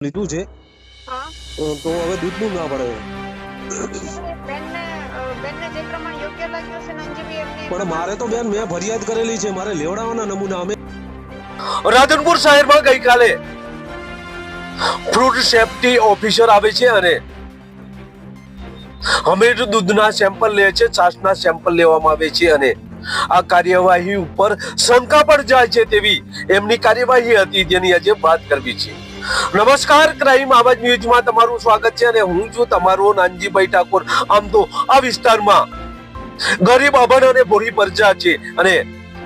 લીધું છે. તો હવે દૂધનું ના પડે. પણ મારે તો બેન મેં ફરિયાદ કરેલી છે મારે લેવડાવવાના નમૂના અમે રાધનપુર શહેરમાં ગઈકાલે ફ્રૂટ સેફટી ઓફિસર આવે છે અને હમીર દૂધના સેમ્પલ લે છે છાશના સેમ્પલ લેવામાં આવે છે અને આ કાર્યવાહી ઉપર શંકા પણ જાય છે તેવી એમની કાર્યવાહી હતી જેની આજે વાત કરવી છે. નમસ્કાર, ક્રાઇમ આવાજ ન્યૂઝમાં તમારું સ્વાગત છે અને હું છું તમારો નાનજીભાઈ ઠાકોર. આમ તો આ વિસ્તારમાં ગરીબ, અભણ અને ભોળી પ્રજા છે અને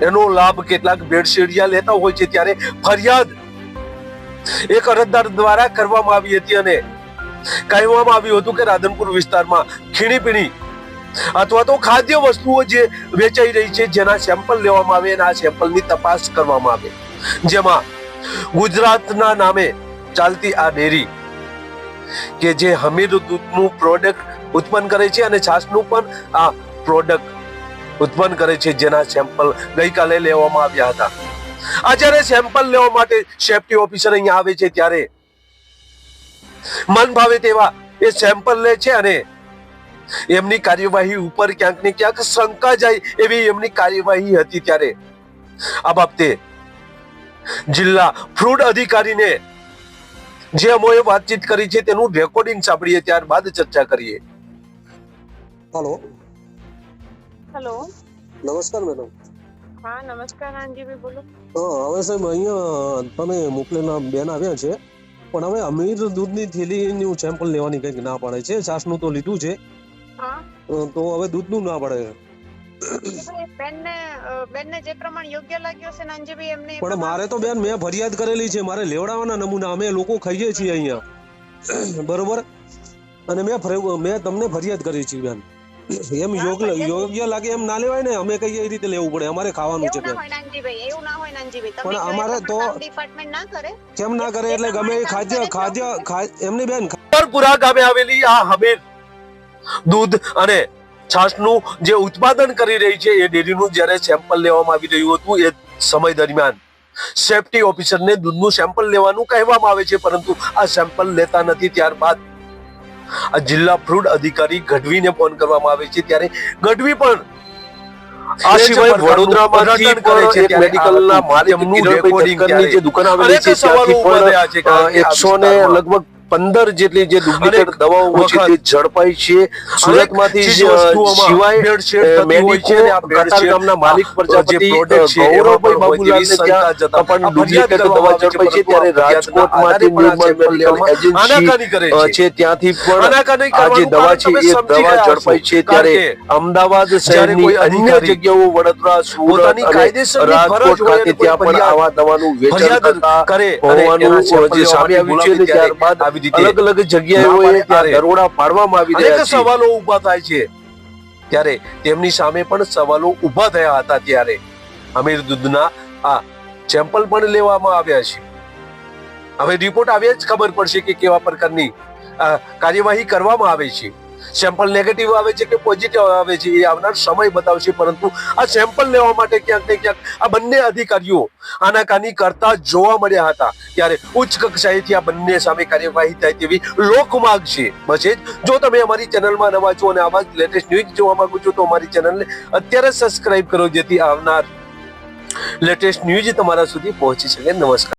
એનો લાભ કેટલાક બેડશેડિયા લેતા હોય છે ત્યારે ફરિયાદ એક અરજદાર દ્વારા કરવામાં આવી હતી અને કહેવામાં આવ્યું હતું કે રાધનપુર વિસ્તારમાં ખીણીપીણી અથવા તો ખાદ્ય વસ્તુઓ જે વેચાઈ રહી છે જેના સેમ્પલ લેવામાં આવે અને આ સેમ્પલની તપાસ કરવામાં આવે. જેમાં ગુજરાતના નામે ચાલતી આ ડેરી કે જે હમીર દૂધનું પ્રોડક્ટ ઉત્પન્ન કરે છે અને છાશનું પણ આ પ્રોડક્ટ ઉત્પન્ન કરે છે, જેના સેમ્પલ ગઈકાલે લેવામાં આવ્યા હતા. આ જ્યારે સેમ્પલ લેવા માટે સેફટી ઓફિસર અહીંયા આવે છે, ત્યારે મન ભાવે તેવા એ સેમ્પલ લે છે અને એમની કાર્યવાહી ઉપર ક્યાંક ને ક્યાંક શંકા જાય એવી એમની કાર્યવાહી હતી ત્યારે. આ બાબતે જિલ્લા ફ્રૂડ અધિકારીને જે અમોએ વાતચીત કરી છે તેનું રેકોર્ડિંગ સાંભળીએ ત્યારબાદ ચર્ચા કરીએ. હલો હેલો નમસ્કાર મેડમ હા નમસ્કાર બોલો. હવે સાહેબ અહીંયા તમે મોકલેલા બેન આવ્યા છે પણ હવે અમીર દૂધની થેલીનું સેમ્પલ લેવાની કંઈક ના પડે છે છાસનું તો લીધું છે. તો હવે દૂધનું ના પડે. પણ મારે તો બેન મેં ફરિયાદ કરેલી છે મારે લેવડાવવાના નમૂના અમે લોકો ખાઈએ છીએ અહીંયા. બરોબર? અને મેં મેં તમને ફરિયાદ કરી છે બેન. એમ યોગ્ય યોગ્ય લાગે એમ ના લેવાય ને અમે કઈ એ રીતે લેવું પડે અમારે ખાવાનું છે પણ અમારે તો- પ્રમાણે ના કરે. કેમ ના કરે? એટલે ગમે એ ખાદ્ય ખાદ્ય એમની બેન પુરા ગામે આવેલી આ હમીર દૂધ અને છાશનું જે ઉત્પાદન કરી રહી છે એ ડેરીનું જ્યારે સેમ્પલ લેવામાં આવી રહ્યું હતું એ સમય દરમિયાન. સેફટી ઓફિસરને દૂધનું સેમ્પલ લેવાનું કહેવામાં આવે છે પરંતુ આ સેમ્પલ લેતા નથી ત્યારબાદ આ જિલ્લા ફ્રૂટ અધિકારી ગઢવીને ફોન કરવામાં આવે છે ત્યારે ગઢવી પણ આ સિવાય વડોદરામાંથી મેડિકલના જે દુકાન આવેલી છે ત્યાંથી પણ એકસો ને લગભગ પંદર જેટલી જે ડુપ્લિકેટ દવાઓ છે તે ઝડપાઈ છે સુરતમાંથી સિવાય માલિક પ્રજાપતિ ગૌરવભાઈ બાબુલાલને ત્યાં પણ ડુપ્લિકેટ દવા ઝડપાઈ છે ત્યારે રાજકોટમાંથી મેડિકલ એજન્સી છે. ત્યાંથી પણ આ જે દવા છે એ દવા ઝડપાઈ છે ત્યારે અમદાવાદ શહેરની અન્ય જગ્યાઓ વડોદરા સુરત અને રાજકોટ ખાતે ત્યાં પણ આવા દવાનું વેચાણ કરતા કરે હોવાનું જે સામે આવ્યું છે ને દીધી અલગ અલગ જગ્યાએ ત્યારે દરોડા પાડવામાં આવી રહ્યા સવાલો ઊભા થાય છે. ત્યારે તેમની સામે પણ સવાલો ઊભા થયા હતા ત્યારે અમીર દૂધના આ સેમ્પલ પણ લેવામાં આવ્યા છે. હવે રિપોર્ટ આવ્યા જ ખબર પડશે કે કેવા પ્રકારની કાર્યવાહી કરવામાં આવે છે. સેમ્પલ નેગેટિવ આવે છે કે પોઝિટિવ આવે છે એ આવનાર સમય બતાવશે, પરંતુ આ સેમ્પલ લેવા માટે ક્યાંક ને ક્યાંક આ બંને અધિકારીઓ આનાકાની કરતા જોવા મળ્યા હતા. ત્યારે ઉચ્ચ કક્ષાએથી આ બંને સામે કાર્યવાહી થાય તેવી લોકમાર્ગ છે. બસે જો તમે અમારી ચેનલમાં નવા છો અને આવા લેટેસ્ટ ન્યૂઝ જોવા માંગો છો, તો અમારી ચેનલને અત્યારે સબસ્ક્રાઇબ કરો, જેથી આવનાર લેટેસ્ટ ન્યૂઝ તમારા સુધી પહોંચી શકે. નમસ્કાર.